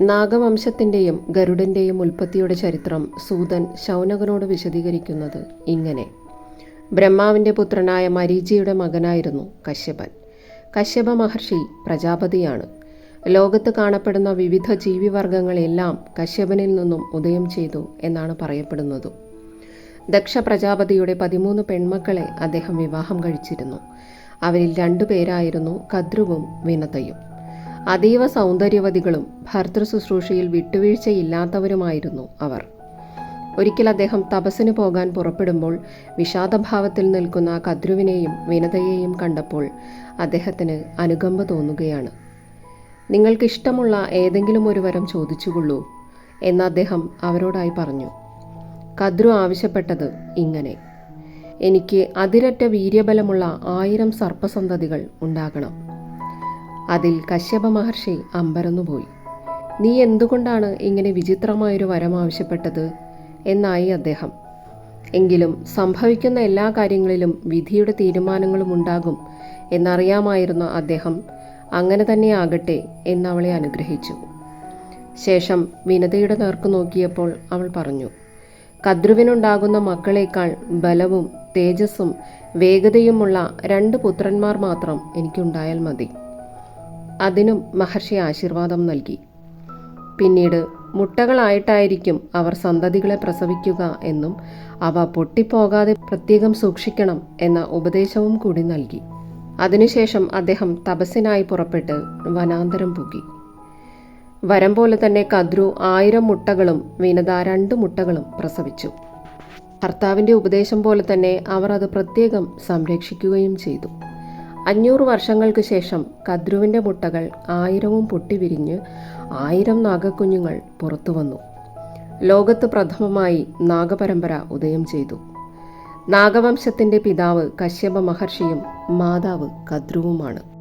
നാഗവംശത്തിന്റെയും ഗരുഡന്റെയും ഉൽപ്പത്തിയുടെ ചരിത്രം സൂതൻ ശൗനകനോട് വിശദീകരിക്കുന്നത് ഇങ്ങനെ. ബ്രഹ്മാവിന്റെ പുത്രനായ മരീചിയുടെ മകനായിരുന്നു കശ്യപൻ. കശ്യപ മഹർഷി പ്രജാപതിയാണ്. ലോകത്ത് കാണപ്പെടുന്ന വിവിധ ജീവിവർഗങ്ങളെല്ലാം കശ്യപനിൽ നിന്നും ഉദയം ചെയ്തു എന്നാണ് പറയപ്പെടുന്നത്. ദക്ഷ പ്രജാപതിയുടെ പതിമൂന്ന് പെൺമക്കളെ അദ്ദേഹം വിവാഹം കഴിച്ചിരുന്നു. അവരിൽ രണ്ടു പേരായിരുന്നു കദ്രുവും വിനതയും. അതീവ സൗന്ദര്യവതികളും ഭർതൃ ശുശ്രൂഷയിൽ വിട്ടുവീഴ്ചയില്ലാത്തവരുമായിരുന്നു അവർ. ഒരിക്കൽ അദ്ദേഹം തപസ്സിന് പോകാൻ പുറപ്പെടുമ്പോൾ വിഷാദഭാവത്തിൽ നിൽക്കുന്ന കദ്രുവിനെയും വിനതയെയും കണ്ടപ്പോൾ അദ്ദേഹത്തിന് അനുകമ്പ തോന്നുകയാണ്. നിങ്ങൾക്കിഷ്ടമുള്ള ഏതെങ്കിലും ഒരു വരം ചോദിച്ചുകൊള്ളൂ എന്ന് അദ്ദേഹം അവരോടായി പറഞ്ഞു. കദ്രു ആവശ്യപ്പെട്ടത് ഇങ്ങനെ. എനിക്ക് അതിരറ്റ വീര്യബലമുള്ള ആയിരം സർപ്പസന്തതികൾ ഉണ്ടാകണം. അതിൽ കശ്യപ മഹർഷി അമ്പരന്നുപോയി. നീ എന്തുകൊണ്ടാണ് ഇങ്ങനെ വിചിത്രമായൊരു വരം ആവശ്യപ്പെട്ടത്? എന്നായി അദ്ദേഹം. എങ്കിലും സംഭവിക്കുന്ന എല്ലാ കാര്യങ്ങളിലും വിധിയുടെ തീരുമാനങ്ങളും ഉണ്ടാകും എന്നറിയാമായിരുന്ന അദ്ദേഹം. അങ്ങനെ തന്നെ ആകട്ടെ എന്നവളെ അനുഗ്രഹിച്ചു. ശേഷം വിനതയുടെ നേർക്ക് നോക്കിയപ്പോൾ അവൾ പറഞ്ഞു കദ്രുവിനുണ്ടാകുന്ന മക്കളേക്കാൾ ബലവും തേജസ്സും വേഗതയുമുള്ള രണ്ട് പുത്രന്മാർ മാത്രം എനിക്കുണ്ടായാൽ മതി. അതിനും മഹർഷി ആശീർവാദം നൽകി. പിന്നീട് മുട്ടകളായിട്ടായിരിക്കും അവർ സന്തതികളെ പ്രസവിക്കുക എന്നും അവ പൊട്ടിപ്പോകാതെ പ്രത്യേകം സൂക്ഷിക്കണം എന്ന ഉപദേശവും കൂടി നൽകി. അതിനുശേഷം അദ്ദേഹം തപസ്സിനായി പുറപ്പെട്ട് വനാന്തരം പൂക്കി വരം പോലെ തന്നെ കദ്രു ആയിരം മുട്ടകളും വിനത രണ്ട് മുട്ടകളും പ്രസവിച്ചു. ഭർത്താവിന്റെ ഉപദേശം പോലെ തന്നെ അവർ അത് പ്രത്യേകം സംരക്ഷിക്കുകയും ചെയ്തു. അഞ്ഞൂറ് വർഷങ്ങൾക്ക് ശേഷം കദ്രുവിന്റെ മുട്ടകൾ ആയിരവും പൊട്ടിവിരിഞ്ഞ് ആയിരം നാഗക്കുഞ്ഞുങ്ങൾ പുറത്തു വന്നു. ലോകത്ത് പ്രഥമമായി നാഗപരമ്പര ഉദയം ചെയ്തു. നാഗവംശത്തിന്റെ പിതാവ് കശ്യപ മഹർഷിയും മാതാവ് കദ്രുവുമാണ്.